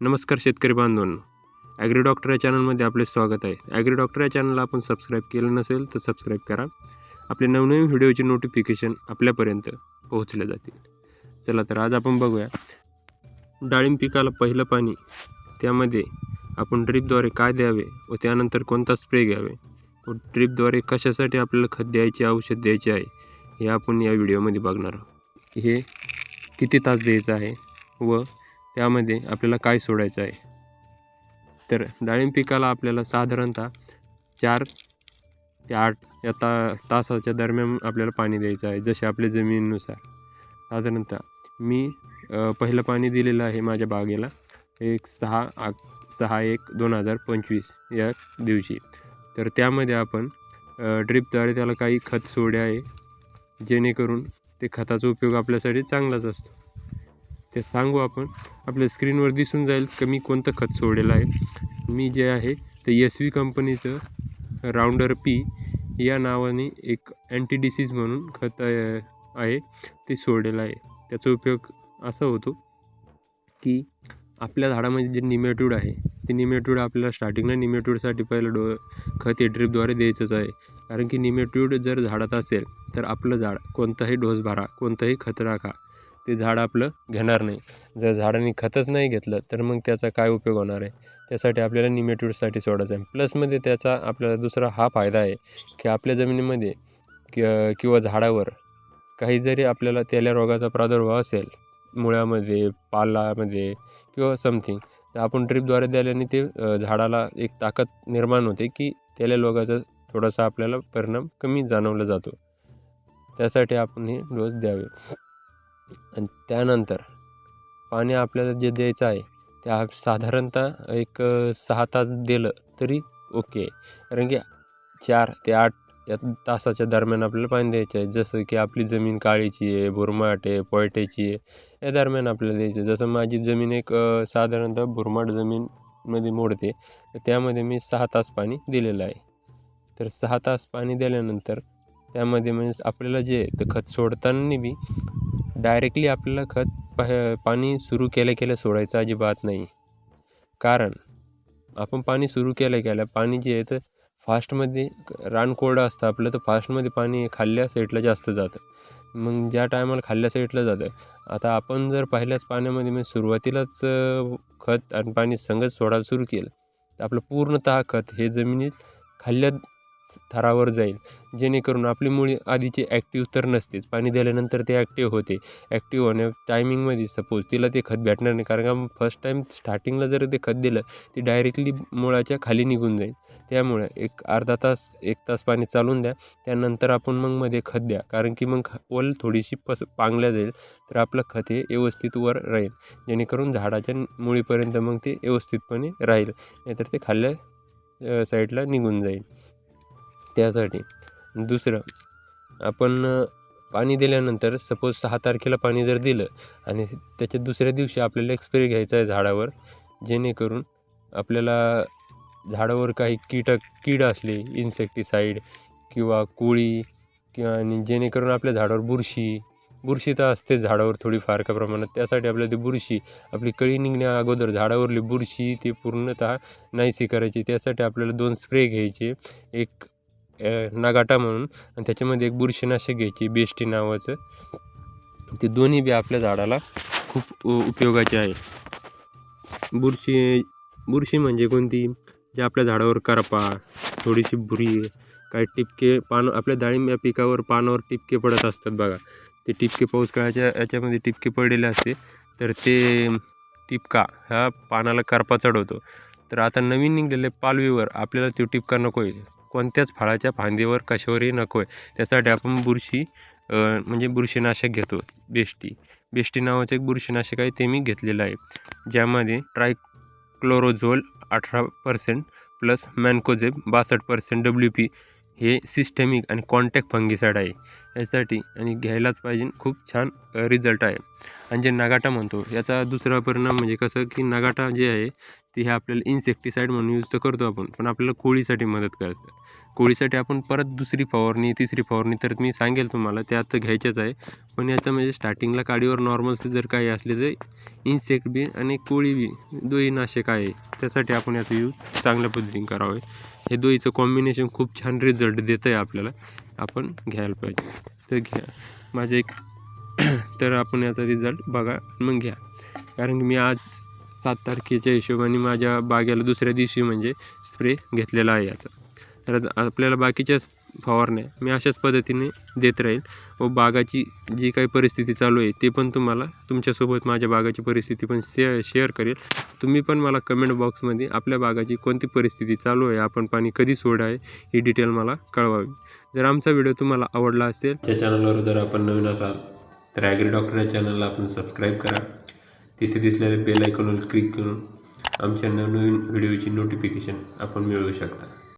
नमस्कार शेतकरी बांधवांनो. ॲग्री डॉक्टर या चॅनलमध्ये आपले स्वागत आहे. ॲग्री डॉक्टर या चॅनलला आपण सबस्क्राईब केलं नसेल तर सबस्क्राईब करा. आपले नवनवीन व्हिडिओचे नोटिफिकेशन आपल्यापर्यंत पोहोचले जातील. चला तर आज आपण बघूया. डाळिंब पिकाला पहिलं पाणी त्यामध्ये आपण ड्रीपद्वारे काय द्यावे व त्यानंतर कोणता स्प्रे घ्यावे व ड्रीपद्वारे कशासाठी आपल्याला खत द्यायचे औषध द्यायचे आहे हे आपण या व्हिडिओमध्ये बघणार आहोत. हे किती तास द्यायचं आहे व त्यामध्ये आपल्याला काय सोडायचं आहे? तर डाळिंब पिकाला आपल्याला साधारणतः चार ते आठ या ता तासाच्या दरम्यान आपल्याला पाणी द्यायचं आहे जसे आपल्या जमिनीनुसार. साधारणतः मी पहिलं पाणी दिलेलं आहे माझ्या बागेला एक सहा आ सहा एक दोन हजार पंचवीस या दिवशी. तर त्यामध्ये आपण ड्रिपद्वारे त्याला काही खत सोडे आहे जेणेकरून ते खताचा उपयोग आपल्यासाठी चांगलाच असतो. ते सांगू आपण. आपल्या स्क्रीनवर दिसून जाईल की मी कोणतं खत सोडलेलं आहे. मी जे आहे ते एस व्ही कंपनीचं राऊंडर पी या नावाने एक अँटी डिसीज म्हणून खत आहे ते सोडलेलं आहे. त्याचा उपयोग असा होतो की आपल्या झाडामध्ये जे निमेट्यूड आहे ते निमेट्यूड आपल्याला स्टार्टिंगला निमेट्यूडसाठी पहिलं डो खत हे ड्रिपद्वारे द्यायचंच आहे. कारण की निमेट्यूड जर झाडात असेल तर आपलं झाड कोणताही डोस भरा कोणतंही खत राखा. ते झाड आपलं घेणार नाही. जर झाडाने खतच नाही घेतलं तर मग त्याचा काय उपयोग होणार आहे? त्यासाठी आपल्याला निमेट्यूडसाठी सोडायचं आहे. प्लसमध्ये त्याचा आपल्याला दुसरा हा फायदा आहे की आपल्या जमिनीमध्ये कि किंवा झाडावर काही जरी आपल्याला तेल्या रोगाचा प्रादुर्भाव असेल मुळ्यामध्ये पालामध्ये किंवा समथिंग तर आपण ड्रिपद्वारे द्याल्याने ते झाडाला एक ताकद निर्माण होते की तेल्या रोगाचा थोडासा आपल्याला परिणाम कमी जाणवला जातो. त्यासाठी आपण हे डोस द्यावे. आणि त्यानंतर पाणी आपल्याला जे द्यायचं आहे ते आप साधारणतः एक सहा तास दिलं तरी ओके. कारण की चार ते आठ या तासाच्या दरम्यान आपल्याला पाणी द्यायचं आहे. जसं की आपली जमीन काळीची आहे भुरमाट आहे पोयट्याची आहे या दरम्यान आपल्याला द्यायचं आहे. जसं माझी जमीन एक साधारणतः भुरमाट जमीनमध्ये मोडते तर त्यामध्ये मी सहा तास पाणी दिलेलं आहे. तर सहा तास पाणी दिल्यानंतर त्यामध्ये म्हणजे आपल्याला जे तर खत सोडताना बी डायरेक्टली आपल्याला खत पा पाणी सुरू केल्या केल्या सोडायचं अजिबात नाही. कारण आपण पाणी सुरू केल्या केल्या पाणी जे आहे तर फास्टमध्ये रान कोरडं असतं. आपलं तर फास्टमध्ये पाणी खाल्ल्या साईडला जास्त जातं. मग ज्या टायमाला खाल्ल्या साईडला जातं आता आपण जर पहिल्याच पाण्यामध्ये म्हणजे सुरुवातीलाच खत आणि पाणी संगत सोडायला सुरू केलं तर आपलं पूर्णतः खत हे जमिनीत खाल्ल्या थरावर जाईल. जेणेकरून आपली मुळी आधीची ॲक्टिव्ह तर नसतेच पाणी दिल्यानंतर ते ॲक्टिव्ह होते. ॲक्टिव्ह होण्या टायमिंगमध्ये सपोज तिला ते खत भेटणार नाही कारण का फर्स्ट टाईम स्टार्टिंगला जर ते खत दिलं ती डायरेक्टली मुळाच्या खाली निघून जाईल. त्यामुळे एक अर्धा तास एक तास पाणी चालून द्या त्यानंतर आपण मग मध्ये खत द्या. कारण की मग ख- ओल थोडीशी पस पांगल्या जाईल तर आपलं खत हे व्यवस्थित वर राहील. जेणेकरून झाडाच्या मुळीपर्यंत मग ते व्यवस्थितपणे राहील. नाहीतर ते खाल्ल्या साईडला निघून जाईल. त्यासाठी. दुसरं आपण पाणी दिल्यानंतर सपोज सहा तारखेला पाणी जर दिलं आणि त्याच्या दुसऱ्या दिवशी आपल्याला एक्सप्रे घ्यायचा आहे झाडावर जेणेकरून आपल्याला झाडावर काही कीटक कीड असले इन्सेक्टिसाईड किंवा कोळी किंवा आणि जेणेकरून आपल्या झाडावर बुरशी बुरशी तर असतेच झाडावर थोडी का प्रमाणात त्यासाठी आपल्याला ती बुरशी आपली कळी निघण्या अगोदर झाडावरली बुरशी ती पूर्णतः नाहीशी करायची. त्यासाठी आपल्याला दोन स्प्रे घ्यायचे. एक नागाटा म्हणून. आणि त्याच्यामध्ये एक बुरशीनाशक घ्यायची बेस्टी नावाचं. ते दोन्ही बी आपल्या झाडाला खूप उ- उपयोगाचे आहे. बुरशी बुरशी म्हणजे कोणती? जे आपल्या झाडावर करपा थोडीशी बुरी काही टिपके पान आपल्या डाळिंब या पिकावर पानावर टिपके पडत असतात बघा. ते टिपके पाऊस काळाच्या याच्यामध्ये टिपके पडलेले असते तर ते टिपका ह्या पानाला करपा चढवतो. तर आता नवीन निघलेले पालवीवर आपल्याला तो टिपका नको आहे. कोणत्याच फळाच्या फांदीवर कशावरही नको आहे त्यासाठी आपण बुरशी म्हणजे बुरशीनाशक घेतो. बेष्टी. बेष्टी नावाचं एक बुरशीनाशक आहे ते मी घेतलेलं आहे. ज्यामध्ये ट्रायक्लोरोझोल अठरा पर्सेंट प्लस मॅनकोझेब बासष्ट पर्सेंट डब्ल्यू पी हे सिस्टमिक आणि कॉन्टॅक्ट फंगिसाईड आहे. यासाठी आणि घ्यायलाच पाहिजे खूप छान रिझल्ट आहे. आणि जे नगाटा म्हणतो याचा दुसरा परिणाम म्हणजे कसं की नगाटा जे आहे ते हे आपल्याला इन्सेक्टिसाईड म्हणून यूज तर करतो आपण पण आपल्याला कोळीसाठी मदत करतं. कोळीसाठी आपण परत दुसरी फवारणी तिसरी फवारणी तर मी सांगेल तुम्हाला त्यात आता घ्यायच्याच आहे. पण याचं म्हणजे स्टार्टिंगला काडीवर नॉर्मलचे जर काही असले तर इन्सेक्ट बी आणि कोळी बी दोही नाशक आहे. त्यासाठी आपण याचा यूज चांगल्या पद्धतीने करावे. हे दोईचं कॉम्बिनेशन खूप छान रिझल्ट देतं आहे आपल्याला. आपण घ्यायला पाहिजे. तर घ्या. माझे एक तर आपण याचा रिझल्ट बघा मग घ्या. कारण की मी आज सात तारखेच्या हिशोबाने माझ्या बागेला दुसऱ्या दिवशी म्हणजे स्प्रे घेतलेला आहे याचा. तर आपल्याला बाकीच्या फवारण्या. मी अशाच पद्धतीने देत राहील. व बागाची जी काही परिस्थिती चालू आहे ते पण तुम्हाला तुमच्यासोबत माझ्या बागाची परिस्थिती पण शे शेअर करेल. तुम्ही पण मला कमेंट बॉक्समध्ये आपल्या बागाची कोणती परिस्थिती चालू आहे आपण पाणी कधी सोडाय आहे ही डिटेल मला कळवावी. जर आमचा व्हिडिओ तुम्हाला आवडला असेल त्या चॅनलवर जर आपण नवीन असाल तर ॲग्री डॉक्टर या चॅनलला आपण सबस्क्राईब करा. तिथे दिसलेल्या बेल आयकॉनवर क्लिक करून आमच्या नवनवीन व्हिडिओची नोटिफिकेशन आपण मिळवू शकता.